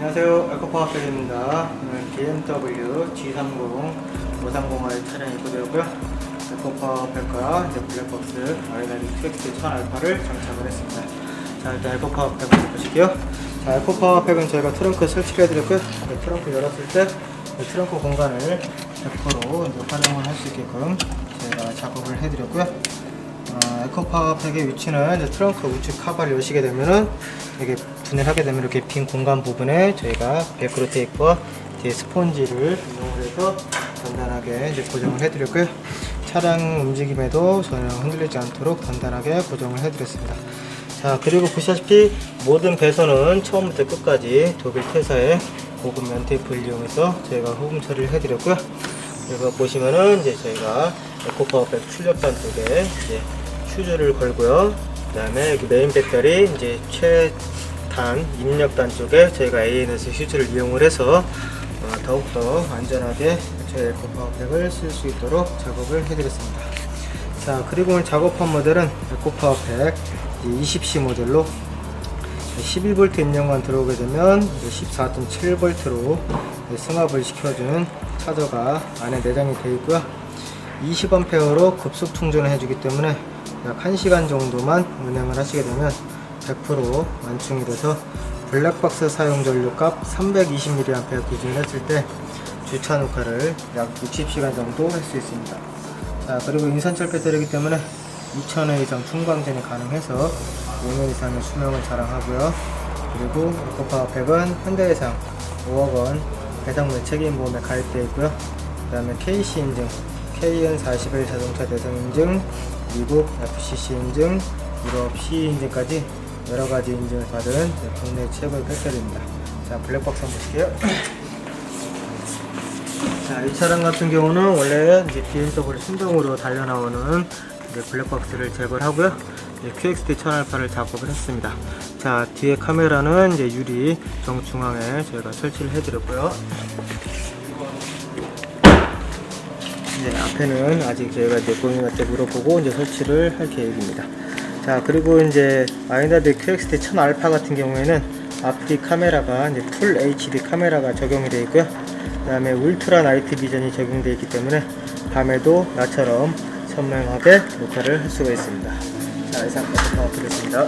안녕하세요. 에코파워팩입니다. 오늘 BMW G30 530i 차량이 입고되었고요. 에코파워팩과 이제 블랙박스 QX 1000알파를 장착을 했습니다. 자, 일단 에코파워팩을 보실게요. 자, 에코파워팩은 저희가 트렁크 설치를 해드렸고요. 이 트렁크 열었을 때이 트렁크 공간을 100% 이제 활용을 할 수 있게끔 저희가 작업을 해드렸고요. 어, 에코파워팩의 위치는 이제 트렁크 우측 카바를 여시게 되면은 이게 분해하게 되면 이렇게 빈 공간 부분에 저희가 벨크로 테이프와 뒤에 스폰지를 이용을 해서 단단하게 이제 고정을 해드렸고요. 차량 움직임에도 전혀 흔들리지 않도록 단단하게 고정을 해드렸습니다. 자 그리고 보시다시피 모든 배선은 처음부터 끝까지 독일 퇴사의 고급 면 테이프를 이용해서 저희가 호금 처리를 해드렸고요. 그리고 보시면은 이제 저희가 에코파워백 출력단 쪽에 이제 휴즈를 걸고요. 그 다음에 여기 메인 배터리 이제 최단 입력단 쪽에 저희가 ANS 휴즈를 이용을 해서 어, 더욱더 안전하게 저희 에코 파워팩을 쓸 수 있도록 작업을 해드렸습니다. 자 그리고 오늘 작업한 모델은 에코 파워팩 20C 모델로 11V 입력만 들어오게 되면 14.7V로 승합을 시켜준 차저가 안에 내장이 되어 있고요. 20A로 급속 충전을 해주기 때문에 약 1시간 정도만 운행을 하시게 되면 100% 완충이 돼서 블랙박스 사용 전류값 320mAh 기준을 했을 때 주차 녹화를 약 60시간 정도 할 수 있습니다. 자 그리고 인산철 배터리이기 때문에 2000회 이상 충광전이 가능해서 5년 이상의 수명을 자랑하고요. 그리고 에코파워팩은 현대해상 5억 원 배상물 책임보험에 가입되어 있고요. 그 다음에 KC 인증, KN41 자동차 대상 인증, 미국 FCC 인증, 유럽 CE 인증까지 여러 가지 인증을 받은 국내 최고의 배터리입니다. 자, 블랙박스 한번 보실게요. 자, 이 차량 같은 경우는 원래 이제 BMW 순정으로 달려 나오는 블랙박스를 제거를 하고요. QXT 1000알파를 작업을 했습니다. 자, 뒤에 카메라는 이제 유리 정중앙에 저희가 설치를 해드렸고요. 이제 앞에는 아직 저희가 이제 고객님한테 물어보고 이제 설치를 할 계획입니다. 자, 그리고 이제 마이너드 QXT 1000 알파 같은 경우에는 앞뒤 카메라가 이제 풀 HD 카메라가 적용이 되어 있고요. 그 다음에 울트라 나이트 비전이 적용되어 있기 때문에 밤에도 나처럼 선명하게 녹화를 할 수가 있습니다. 자, 이상 파워드렸습니다